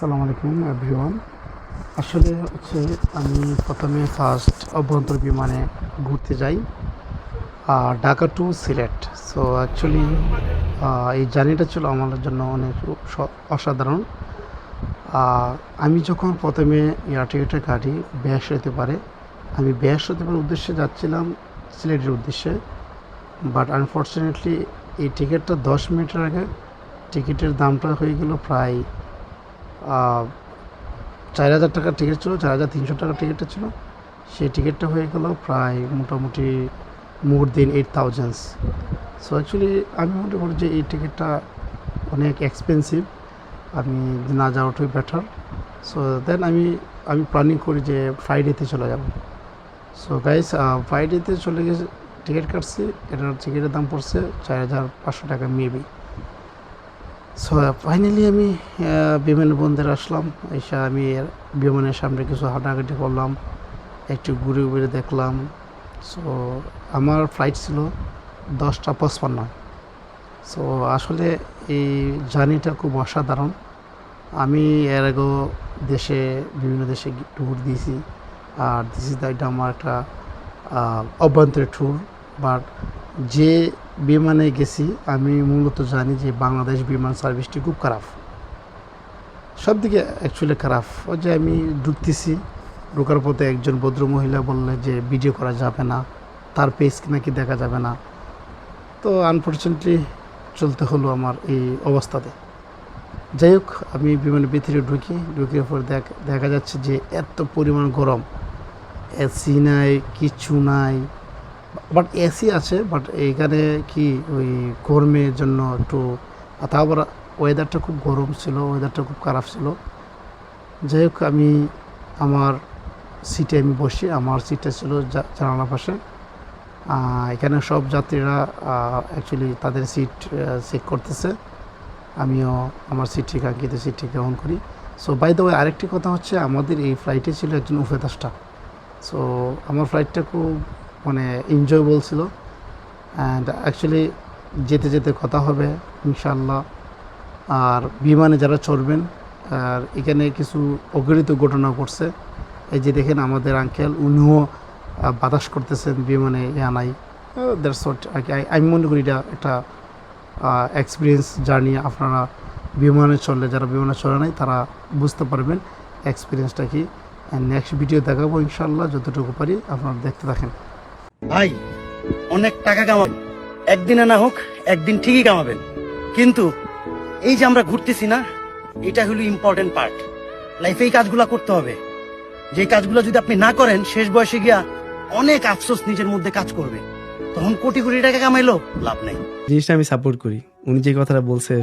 আসসালামু আলাইকুম এভরিওয়ান আসলে হচ্ছে আমি প্রথমে ফার্স্ট অভ্যন্তর বিমানে ঘুরতে যাই আর Dhaka to Sylhet. So actually এই জার্নিটা ছিল আমার জন্য অনেক অসাধারণ। আমি যখন প্রথমে এয়ার টিকিটটা কাটি, ব্যাস হতে পারে, আমি ব্যাস হতে পারে উদ্দেশ্যে যাচ্ছিলাম সিলেটের উদ্দেশ্যে। বাট আনফর্চুনেটলি এই টিকিটটা দশ মিনিটের আগে টিকিটের দামটা হয়ে গেল প্রায় চার হাজার টাকার টিকিট ছিল, চার হাজার তিনশো টাকার টিকিটটা ছিল। সেই টিকিটটা হয়ে গেল প্রায় মোটামুটি more than eight thousands so actually আমি মনে করি যে এই টিকিটটা অনেক এক্সপেন্সিভ আমি না যাওয়াটাই বেটার সো দেন আমি আমি প্ল্যানিং করি যে ফ্রাইডেতে চলে যাব। সো গাইস ফ্রাইডেতে চলে গেছে টিকিট কাটছি। এটার টিকিটের দাম পড়ছে চার হাজার পাঁচশো টাকা মেবি সো ফাইনালি আমি আহ, বিমান বন্দরে আসলাম। এসে আমি বিমানের সামনে কিছু হাঁটাহাঁটি করলাম। একটু ঘুরে ঘুরে দেখলাম। সো আমার ফ্লাইট ছিল দশটা পঁচপান্ন। সো আসলে এই জার্নিটা খুব অসাধারণ। আমি এর আগেও দেশে বিভিন্ন দেশে ট্যুর দিয়েছি। আর দিস ইজ দ্য এটা আমার একটা অভ্যন্তরীণ ট্যুর বাট যে বিমানে গেছি, আমি মূলত জানি যে বাংলাদেশ বিমান সার্ভিসটি খুব খারাপ। সব দিকে অ্যাকচুয়ালি খারাপ। ওই যে আমি ঢুকতেছি, ঢোকার পথে একজন ভদ্র মহিলা বললে যে, ভিডিও করা যাবে না, তার পেজ নাকি দেখা যাবে না। তো আনফর্চুনেটলি চলতে হলো আমার এই অবস্থাতে। যাই হোক, আমি বিমানের ভিতরে ঢুকি ঢুকে পর দেখা যাচ্ছে যে এত পরিমাণ গরম। এসি নাই, কিছু নাই বাট এসি আছে বাট এইখানে কি ওই গরমের জন্য একটু তারপর ওয়েদারটা খুব গরম ছিল ওয়েদারটা খুব খারাপ ছিল। যাই হোক আমি আমার সিটে আমি বসি, আমার সিটটা ছিল জা- জানালার পাশে। এখানে সব যাত্রীরা অ্যাকচুয়ালি তাদের সিট চেক করতেছে। আমিও আমার সিট সিটটি কাঙ্ক্ষিত সিটটি গ্রহণ করি। সো বাই দ্য ওয়ে আরেকটি কথা হচ্ছে, আমাদের এই ফ্লাইটে ছিল একজন উপদেষ্টা সো আমার ফ্লাইটটা খুব মানে এনজয়েবল ছিল অ্যান্ড অ্যাকচুয়ালি যেতে যেতে কথা হবে ইনশাল্লাহ আর বিমানে যারা চড়বেন, আর এখানে কিছু অগরিত ঘটনা ঘটছে। এই যে দেখেন আমাদের আঙ্কেল উনিও বাতাস করতেছেন বিমানে ইয়া নাই হোয়াট আমি মনে করি এটা একটা এক্সপিরিয়েন্স জার্নি আপনারা বিমানে চললে যারা বিমানে চলে নাই, তারা বুঝতে পারবেন এক্সপিরিয়েন্সটা কি। নেক্সট ভিডিও দেখাবো ইনশাল্লাহ যতটুকু পারি আপনারা দেখতে থাকেন। ভাই, অনেক টাকা কামাবেন। একদিনে না হোক, একদিন ঠিকই কামাবেন। কিন্তু এই যে আমরা ঘুরতেছি না, এটা হলো ইম্পর্টেন্ট পার্ট লাইফে এই কাজগুলো করতে হবে। যে কাজগুলো যদি আপনি না করেন, শেষ বয়সে গিয়া অনেক আফসোস নিজের মধ্যে কাজ করবে। তখন কোটি কোটি টাকা কামাইলো লাভ নাই। জিনিসটা আমি সাপোর্ট করি। উনি যে কথাটা বলছে